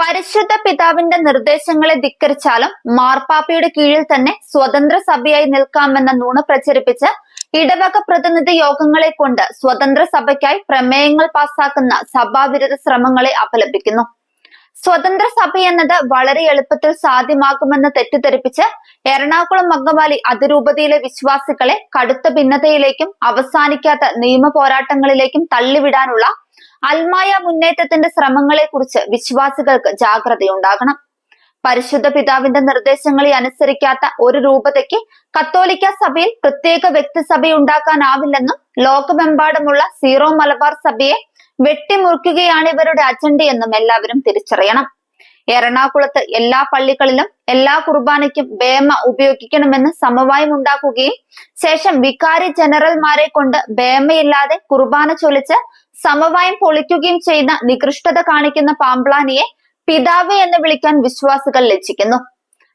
പരിശുദ്ധ പിതാവിന്റെ നിർദ്ദേശങ്ങളെ ധിക്കരിച്ചാലും മാർപ്പാപ്പയുടെ കീഴിൽ തന്നെ സ്വതന്ത്ര സഭയായി നിൽക്കാമെന്ന നുണ പ്രചരിപ്പിച്ച് ഇടവക പ്രതിനിധി യോഗങ്ങളെ കൊണ്ട് സ്വതന്ത്ര സഭയ്ക്കായി പ്രമേയങ്ങൾ പാസാക്കുന്ന സഭാവിരുദ്ധ ശ്രമങ്ങളെ അപലപിക്കുന്നു. സ്വതന്ത്ര സഭ എന്നത് വളരെ എളുപ്പത്തിൽ സാധ്യമാകുമെന്ന് തെറ്റിദ്ധരിപ്പിച്ച് എറണാകുളം അങ്കമാലി അതിരൂപതയിലെ വിശ്വാസികളെ കടുത്ത ഭിന്നതയിലേക്കും അവസാനിക്കാത്ത നിയമ പോരാട്ടങ്ങളിലേക്കും തള്ളിവിടാനുള്ള അൽമായ മുന്നേറ്റത്തിന്റെ ശ്രമങ്ങളെ കുറിച്ച് വിശ്വാസികൾക്ക് ജാഗ്രതയുണ്ടാകണം. പരിശുദ്ധ പിതാവിന്റെ നിർദ്ദേശങ്ങളെ അനുസരിക്കാത്ത ഒരു രൂപതയ്ക്ക് കത്തോലിക്ക സഭയിൽ പ്രത്യേക വ്യക്തിസഭ വ്യക്തിസഭയുണ്ടാക്കാനാവില്ലെന്നും ലോകമെമ്പാടുമുള്ള സീറോ മലബാർ സഭയെ വെട്ടിമുറിക്കുകയാണ് ഇവരുടെ അജണ്ടയെന്നും എല്ലാവരും തിരിച്ചറിയണം. എറണാകുളത്ത് എല്ലാ പള്ളികളിലും എല്ലാ കുർബാനയ്ക്കും ബേമ ഉപയോഗിക്കണമെന്ന് സമവായം ഉണ്ടാക്കുകയും ശേഷം വികാരി ജനറൽമാരെ കൊണ്ട് ബേമയില്ലാതെ കുർബാന ചൊലിച്ച് സമവായം പൊളിക്കുകയും ചെയ്യുന്ന നികൃഷ്ടത കാണിക്കുന്ന പാമ്പ്ലാനിയെ പിതാവ് എന്ന് വിളിക്കാൻ വിശ്വാസികൾ ലജ്ജിക്കുന്നു.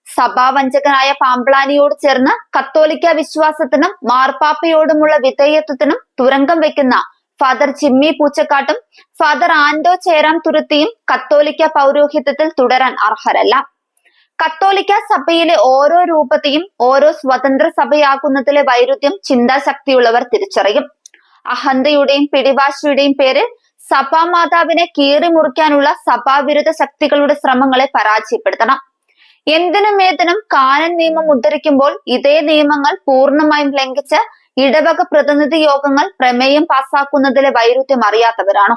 സഭാവഞ്ചകനായ പാമ്പ്ലാനിയോട് ചേർന്ന് കത്തോലിക്ക വിശ്വാസത്തിനും മാർപ്പാപ്പയോടുമുള്ള വിധേയത്വത്തിനും തുരങ്കം വെക്കുന്ന ഫാദർ ചിമ്മി പൂച്ചക്കാട്ടും ഫാദർ ആൻഡോ ചേരാം തുരുത്തിയും കത്തോലിക്ക പൗരോഹിത്യത്തിൽ തുടരാൻ അർഹരല്ല കത്തോലിക്ക സഭയിലെ ഓരോ രൂപതയും ഓരോ സ്വതന്ത്ര സഭയാക്കുന്നതിലെ വൈരുദ്ധ്യം ചിന്താശക്തിയുള്ളവർ തിരിച്ചറിയും അഹന്തയുടെയും പിടിവാശിയുടെയും പേരിൽ സഭാമാതാവിനെ കീറി മുറിക്കാനുള്ള സഭാവിരുദ്ധ ശക്തികളുടെ ശ്രമങ്ങളെ പരാജയപ്പെടുത്തണം എന്തിനും ഏതിനും കാനൻ നിയമം ഉദ്ധരിക്കുമ്പോൾ ഇതേ നിയമങ്ങൾ പൂർണമായും ലംഘിച്ച് ഇടവക പ്രതിനിധി യോഗങ്ങൾ പ്രമേയം പാസാക്കുന്നതിലെ വൈരുദ്ധ്യം അറിയാത്തവരാണോ?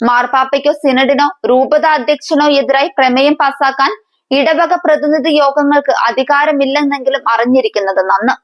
മാർപ്പാപ്പയ്ക്കോ സിനഡിനോ രൂപത അധ്യക്ഷനോ എതിരായി പ്രമേയം പാസാക്കാൻ ഇടവക പ്രതിനിധി യോഗങ്ങൾക്ക് അധികാരമില്ലെന്നെങ്കിലും അറിഞ്ഞിരിക്കുന്നത് നന്ന്.